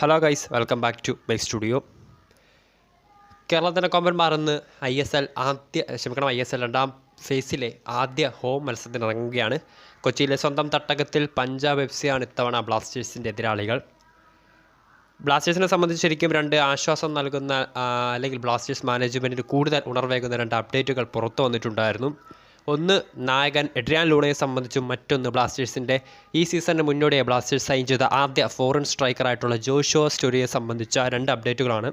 Hello guys welcome back to by studio കേരളത്തിന്റെ കൊമ്പന്മാർ ഇന്ന് ഐ എസ് എൽ ആദ്യ ക്ഷമിക്കണം ഐ എസ് എൽ രണ്ടാം ഫേസിലെ ആദ്യ ഹോം മത്സരത്തിന് ഇറങ്ങുകയാണ് കൊച്ചിയിലെ സ്വന്തം തട്ടകത്തിൽ പഞ്ചാബ് എഫ് സിയാണ് ഇത്തവണ ബ്ലാസ്റ്റേഴ്സിന്റെ എതിരാളികൾ. ബ്ലാസ്റ്റേഴ്സിനെ സംബന്ധിച്ച് ശരിക്കും രണ്ട് ആശ്വാസം നൽകുന്ന അല്ലെങ്കിൽ ബ്ലാസ്റ്റേഴ്സ് മാനേജ്മെന്റിന് കൂടുതൽ ഉണർവേകുന്ന രണ്ട് അപ്ഡേറ്റുകൾ പുറത്തു വന്നിട്ടുണ്ടായിരുന്നു. ഒന്ന് നായകൻ എഡ്രിയാൻ ലൂണയെ സംബന്ധിച്ചും മറ്റൊന്ന് ബ്ലാസ്റ്റേഴ്സിന്റെ ഈ സീസണിന് മുന്നോടിയെ ബ്ലാസ്റ്റേഴ്സ് സൈൻ ചെയ്ത ആദ്യ ഫോറിൻ സ്ട്രൈക്കറായിട്ടുള്ള ജോഷോ സ്റ്റോറിയെ സംബന്ധിച്ച രണ്ട് അപ്ഡേറ്റുകളാണ്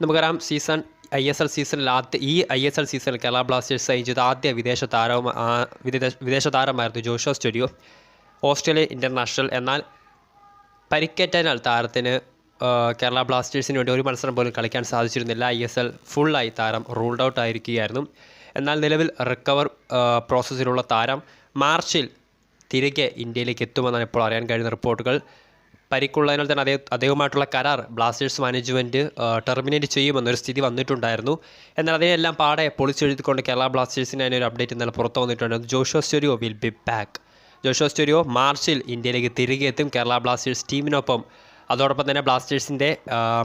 നമുക്കറിയാം സീസൺ ഐ എസ് എൽ സീസണിൽ ആദ്യ ഈ ഐ എസ് എൽ സീസണിൽ കേരള ബ്ലാസ്റ്റേഴ്സ് സൈൻ ചെയ്ത ആദ്യ വിദേശ താരവും വിദേശ താരമായിരുന്നു ജോഷോ സ്റ്റുഡിയോ ഓസ്ട്രേലിയ ഇന്റർനാഷണൽ എന്നാൽ പരിക്കേറ്റതിനാൽ താരത്തിന് കേരള ബ്ലാസ്റ്റേഴ്സിന് വേണ്ടി ഒരു മത്സരം പോലും കളിക്കാൻ സാധിച്ചിരുന്നില്ല. ഐ എസ് എൽ ഫുള്ളായി താരം റൂൾഡ് ഔട്ട് ആയിരിക്കുകയായിരുന്നു. എന്നാൽ നിലവിൽ റിക്കവർ പ്രോസസ്സിലുള്ള താരം മാർച്ചിൽ തിരികെ ഇന്ത്യയിലേക്ക് എത്തുമെന്നാണ് ഇപ്പോൾ അറിയാൻ കഴിയുന്ന റിപ്പോർട്ടുകൾ. പരിക്കുള്ളതിനാൽ തന്നെ അതേ അദ്ദേഹവുമായിട്ടുള്ള കരാർ ബ്ലാസ്റ്റേഴ്സ് മാനേജ്മെന്റ് ടെർമിനേറ്റ് ചെയ്യുമെന്നൊരു സ്ഥിതി വന്നിട്ടുണ്ടായിരുന്നു. എന്നാൽ അതിനെല്ലാം പാടെ പൊളിച്ചെഴുതിക്കൊണ്ട് കേരള ബ്ലാസ്റ്റേഴ്സിന് അതിനൊരു അപ്ഡേറ്റ് ഇന്നലെ പുറത്തു വന്നിട്ടുണ്ടായിരുന്നു Joshua Sotirio will be back. Joshua Sotirio മാർച്ചിൽ ഇന്ത്യയിലേക്ക് തിരികെ എത്തും. കേരള ബ്ലാസ്റ്റേഴ്സ് ടീമിനൊപ്പം അതോടൊപ്പം തന്നെ ബ്ലാസ്റ്റേഴ്സിന്റെ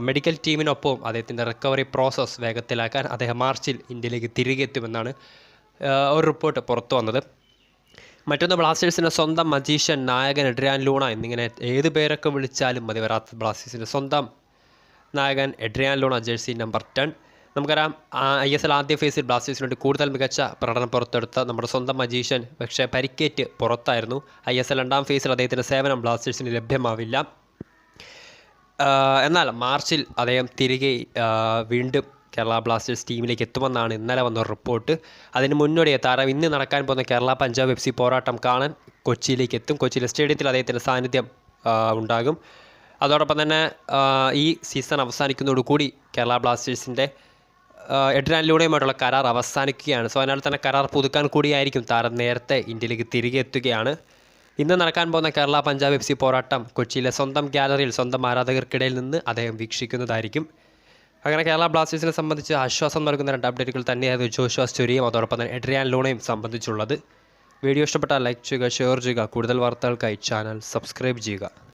മെഡിക്കൽ ടീമിനൊപ്പം അദ്ദേഹത്തിന്റെ റിക്കവറി പ്രോസസ്സ് വേഗത്തിലാക്കാൻ അദ്ദേഹം മാർച്ചിൽ ഇന്ത്യയിലേക്ക് തിരികെ എത്തുമെന്നാണ് ഒരു റിപ്പോർട്ട് പുറത്തു വന്നത്. മറ്റൊന്ന് ബ്ലാസ്റ്റേഴ്സിന്റെ സ്വന്തം മജീഷ്യൻ നായകൻ എഡ്രിയാൻ ലൂണ എന്നിങ്ങനെ ഏത് പേരൊക്കെ വിളിച്ചാലും മതി വരാത്ത ബ്ലാസ്റ്റേഴ്സിന്റെ സ്വന്തം നായകൻ Adrian Luna jersey number ten. നമുക്കറിയാം ഐ എസ് എൽ ആദ്യ ഫേസിൽ ബ്ലാസ്റ്റേഴ്സിന് വേണ്ടി കൂടുതൽ മികച്ച പ്രകടനം പുറത്തെടുത്ത നമ്മുടെ സ്വന്തം മജീഷ്യൻ പക്ഷേ പരിക്കേറ്റ് പുറത്തായിരുന്നു. ഐ എസ് എൽ രണ്ടാം ഫേസിൽ അദ്ദേഹത്തിന്റെ സേവനം ബ്ലാസ്റ്റേഴ്സിന് ലഭ്യമാവില്ല. എന്നാൽ മാർച്ചിൽ അദ്ദേഹം തിരികെ വീണ്ടും കേരള ബ്ലാസ്റ്റേഴ്സ് ടീമിലേക്ക് എത്തുമെന്നാണ് ഇന്നലെ വന്ന റിപ്പോർട്ട്. അതിന് മുന്നോടിയായി താരം ഇന്ന് നടക്കാൻ പോകുന്ന കേരള പഞ്ചാബ് എഫ് സി പോരാട്ടം കാണാൻ കൊച്ചിയിലേക്ക് എത്തും. കൊച്ചിയിലെ സ്റ്റേഡിയത്തിൽ അദ്ദേഹത്തിന്റെ സാന്നിധ്യം ഉണ്ടാകും. അതോടൊപ്പം തന്നെ ഈ സീസൺ അവസാനിക്കുന്നതോടുകൂടി കേരള ബ്ലാസ്റ്റേഴ്സിന്റെ എഡ്രാനിലൂടെയുമായിട്ടുള്ള കരാർ അവസാനിക്കുകയാണ്. സോ അതിനാൽ തന്നെ കരാർ പുതുക്കാൻ കൂടിയായിരിക്കും താരം നേരത്തെ ഇന്ത്യയിലേക്ക് തിരികെ എത്തുകയാണ്. ഇന്ന് നടക്കാൻ പോകുന്ന കേരള പഞ്ചാബ് എഫ് സി പോരാട്ടം കൊച്ചിയിലെ സ്വന്തം ഗാലറിയിൽ സ്വന്തം ആരാധകർക്കിടയിൽ നിന്ന് അദ്ദേഹം വീക്ഷിക്കുന്നതായിരിക്കും. അങ്ങനെ കേരള ബ്ലാസ്റ്റേഴ്സിനെ സംബന്ധിച്ച് ആശ്വാസം നൽകുന്ന രണ്ട് അപ്ഡേറ്റുകൾ തന്നെയായിരുന്നു ജോഷുവ സ്റ്റൊരിയും അതോടൊപ്പം തന്നെ എഡ്രിയാൻ ലൂണയും സംബന്ധിച്ചുള്ളത്. വീഡിയോ ഇഷ്ടപ്പെട്ടാൽ ലൈക്ക് ചെയ്യുക ഷെയർ ചെയ്യുക. കൂടുതൽ വാർത്തകൾക്കായി ചാനൽ സബ്സ്ക്രൈബ് ചെയ്യുക.